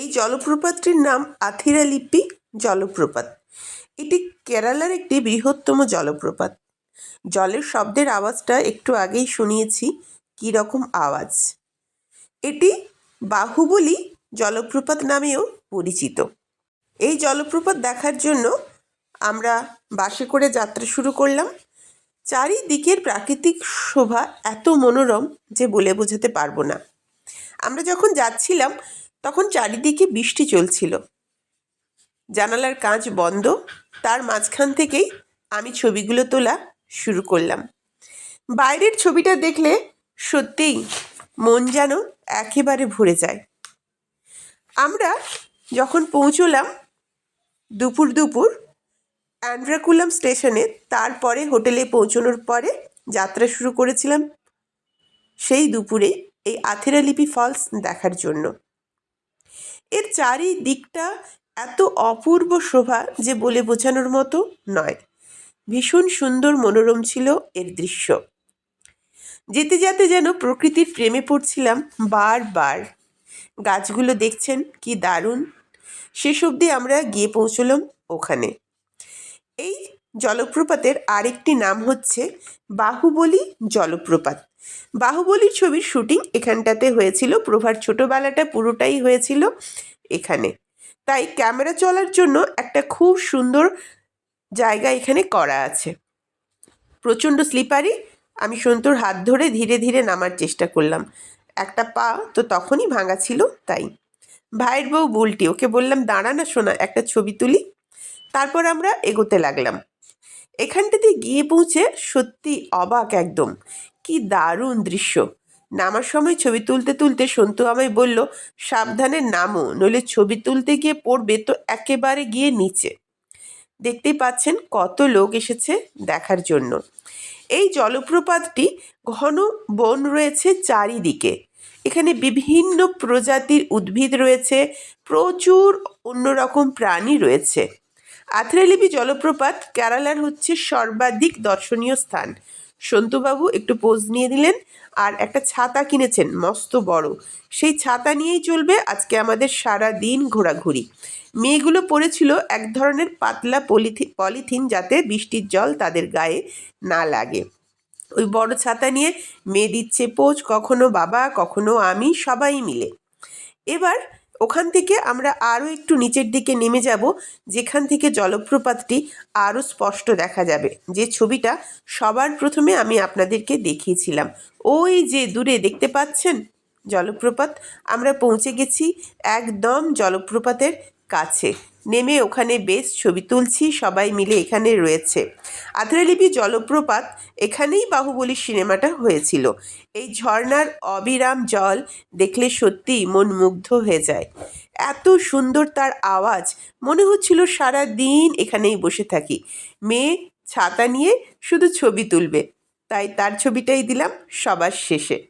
এই জলপ্রপাতটির নাম আথিরালিপি জলপ্রপাত। এটি কেরালার একটি বৃহত্তম জলপ্রপাত। জলের শব্দের আওয়াজটা একটু আগেই শুনিয়েছি, কী রকম আওয়াজ। এটি বাহুবলী জলপ্রপাত নামেও পরিচিত। এই জলপ্রপাত দেখার জন্য আমরা বাসে করে যাত্রা শুরু করলাম। চারিদিকের প্রাকৃতিক শোভা এত মনোরম যে বলে বোঝাতে পারব না। আমরা যখন যাচ্ছিলাম তখন চারিদিকে বৃষ্টি চলছিল। জানালার কাঁচ বন্ধ। তার মাঝখান থেকেই আমি ছবিগুলো তোলা শুরু করলাম। বাইরের ছবিটা দেখলে সত্যিই মন যেন একেবারে ভরে যায়। আমরা যখন পৌঁছলাম দুপুর দুপুর, অ্যান্ড্রাকুলাম স্টেশনে তারপরে হোটেলে পৌঁছানোর পরে যাত্রা শুরু করেছিলাম সেই দুপুরে এই আথেরালিপি ফলস দেখার জন্য। এর চারিদিকটা এত অপূর্ব শোভা যে বলে বোঝানোর মতো নয়। ভীষণ সুন্দর মনোরম ছিল এর দৃশ্য। যেতে যেতে যেন প্রকৃতির প্রেমে পড়ছিলাম বারবার। গাছগুলো দেখছেন কি দারুণ। শেষ অবধি আমরা গিয়ে পৌঁছলাম ওখানে। এই জলপ্রপাতের আরেকটি নাম হচ্ছে বাহুবলী জলপ্রপাত। বাহুবলীর ছবির শুটিং এখানটাতে হয়েছিল। প্রভার ছোটোবেলাটা পুরোটাই হয়েছিল এখানে। তাই ক্যামেরা চলার জন্য একটা খুব সুন্দর জায়গা এখানে করা আছে। প্রচণ্ড স্লিপারি। আমি সন্তুর হাত ধরে ধীরে ধীরে নামার চেষ্টা করলাম। একটা পা তো তখনই ভাঙা ছিল, তাই। ভাইয়ের বউ বুলটি, ওকে বললাম, দাঁড়া না শোনা একটা ছবি তুলি। তারপর আমরা এগোতে লাগলাম। এখানটাতে গিয়ে পৌঁছে সত্যি অবাক একদম। কি দারুণ দৃশ্য। নামার সময় ছবি তুলতে তুলতে সন্তু আমায় বলল, সাবধানে নামো, নইলে ছবি তুলতে গিয়ে পড়বে তো একেবারে গিয়ে নিচে। দেখতেই পাচ্ছেন কত লোক এসেছে দেখার জন্য। এই জলপ্রপাতটি ঘন বন রয়েছে চারিদিকে। এখানে বিভিন্ন প্রজাতির উদ্ভিদ রয়েছে, প্রচুর অন্যরকম প্রাণী রয়েছে। আথ্রালিপি জলপ্রপাত কেরালার হচ্ছে সর্বাধিক দর্শনীয় স্থান। সন্তুবাবু একটু পোজ নিয়ে দিলেন আর একটা ছাতা কিনেছেন, মস্ত বড়। সেই ছাতা নিয়েই চলবে আজকে আমাদের সারা দিন ঘোরাঘুরি। মেয়েগুলো পরেছিল এক ধরনের পাতলা পলিথিন পলিথিন যাতে বৃষ্টির জল তাদের গায়ে না লাগে। ওই বড় ছাতা নিয়ে মেয়ে দিচ্ছে পোজ, কখনো বাবা, কখনো আমি, সবাই মিলে। এবার ওখান থেকে আমরা আরও একটু নিচের দিকে নেমে যাব, যেখান থেকে জলপ্রপাতটি আরও স্পষ্ট দেখা যাবে। যে ছবিটা সবার প্রথমে আমি আপনাদেরকে দেখিয়েছিলাম। ওই যে দূরে দেখতে পাচ্ছেন জলপ্রপাত, আমরা পৌঁছে গেছি একদম জলপ্রপাতের কাছে। নেমে ওখানে বেশ ছবি তুলছি, সবাই মিলে এখানে রয়েছে। আদ্রালিপি জলপ্রপাত এখানেই বাহুবলী সিনেমাটা হয়েছিল। এই ঝর্ণার অবিরাম জল দেখলে সত্যিই মন মুগ্ধ হয়ে যায়। এত সুন্দর তার আওয়াজ, মনে হচ্ছিল সারা দিন এখানেই বসে থাকি। মেয়ে ছাতা নিয়ে শুধু ছবি তুলবে, তাই তার ছবিটাই দিলাম সবার শেষে।